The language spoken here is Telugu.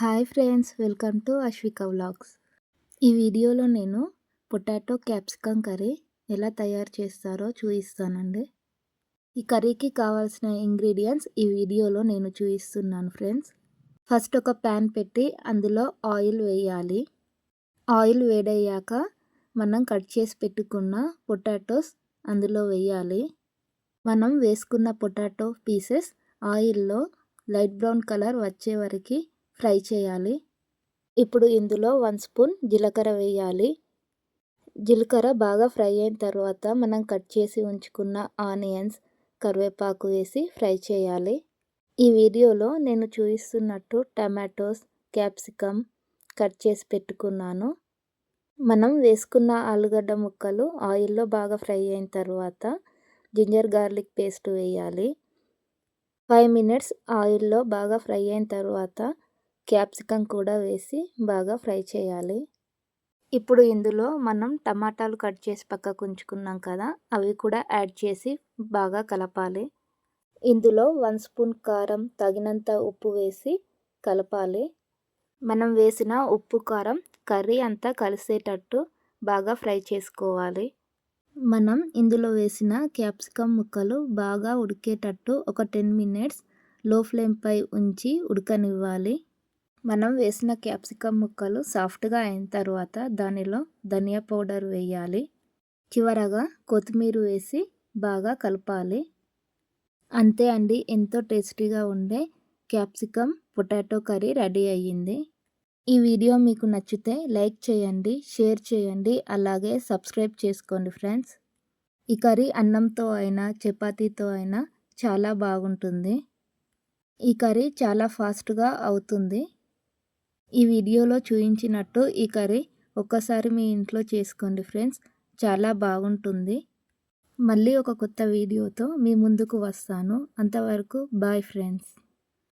Hi friends welcome to Ashwika vlogs. ఈ వీడియోలో నేను పొటాటో క్యాప్సికమ్ కర్రీ ఎలా తయారు చేస్తారో చూపిస్తానండి. ఈ కర్రీకి కావాల్సిన ఇంగ్రీడియంట్స్ ఈ వీడియోలో నేను చూపిస్తున్నాను ఫ్రెండ్స్. ఫస్ట్ ఒక ప్యాన్ పెట్టి అందులో ఆయిల్ వేయాలి. ఆయిల్ వేడయ్యాక మనం కట్ చేసి పెట్టుకున్న పొటాటోస్ అందులో వేయాలి. మనం వేసుకున్న పొటాటో పీసెస్ ఆయిల్లో లైట్ బ్రౌన్ కలర్ వచ్చే వరకు ఫ్రై చేయాలి. ఇప్పుడు ఇందులో వన్ స్పూన్ జీలకర్ర వేయాలి. జీలకర్ర బాగా ఫ్రై అయిన తర్వాత మనం కట్ చేసి ఉంచుకున్న ఆనియన్స్ కరివేపాకు వేసి ఫ్రై చేయాలి. ఈ వీడియోలో నేను చూపిస్తున్నట్టు టమాటోస్ క్యాప్సికమ్ కట్ చేసి పెట్టుకున్నాను. మనం వేసుకున్న ఆలుగడ్డ ముక్కలు ఆయిల్లో బాగా ఫ్రై అయిన తర్వాత జింజర్ గార్లిక్ పేస్ట్ వేయాలి. ఫైవ్ మినిట్స్ ఆయిల్లో బాగా ఫ్రై అయిన తర్వాత క్యాప్సికమ్ కూడా వేసి బాగా ఫ్రై చేయాలి. ఇప్పుడు ఇందులో మనం టమాటాలు కట్ చేసి పక్కకు ఉంచుకున్నాం కదా అవి కూడా యాడ్ చేసి బాగా కలపాలి. ఇందులో వన్ స్పూన్ కారం తగినంత ఉప్పు వేసి కలపాలి. మనం వేసిన ఉప్పు కారం కర్రీ అంతా కలిసేటట్టు బాగా ఫ్రై చేసుకోవాలి. మనం ఇందులో వేసిన క్యాప్సికమ్ ముక్కలు బాగా ఉడికేటట్టు ఒక టెన్ మినిట్స్లో ఫ్లేమ్పై ఉంచి ఉడకనివ్వాలి. మనం వేసిన క్యాప్సికమ్ ముక్కలు సాఫ్ట్గా అయిన తర్వాత దానిలో ధనియా పౌడర్ వేయాలి. చివరగా కొత్తిమీర వేసి బాగా కలపాలి. అంతే అండి ఎంతో టేస్టీగా ఉండే క్యాప్సికమ్ పొటాటో కర్రీ రెడీ అయ్యింది. ఈ వీడియో మీకు నచ్చితే లైక్ చేయండి షేర్ చేయండి అలాగే సబ్స్క్రైబ్ చేసుకోండి ఫ్రెండ్స్. ఈ కర్రీ అన్నంతో అయినా చపాతీతో అయినా చాలా బాగుంటుంది. ఈ కర్రీ చాలా ఫాస్ట్గా అవుతుంది. ఈ వీడియోలో చూపించినట్టు ఈ కర్రీ ఒక్కసారి మీ ఇంట్లో చేసుకోండి ఫ్రెండ్స్. చాలా బాగుంటుంది. మళ్ళీ ఒక కొత్త వీడియోతో మీ ముందుకు వస్తాను. అంతవరకు బాయ్ ఫ్రెండ్స్.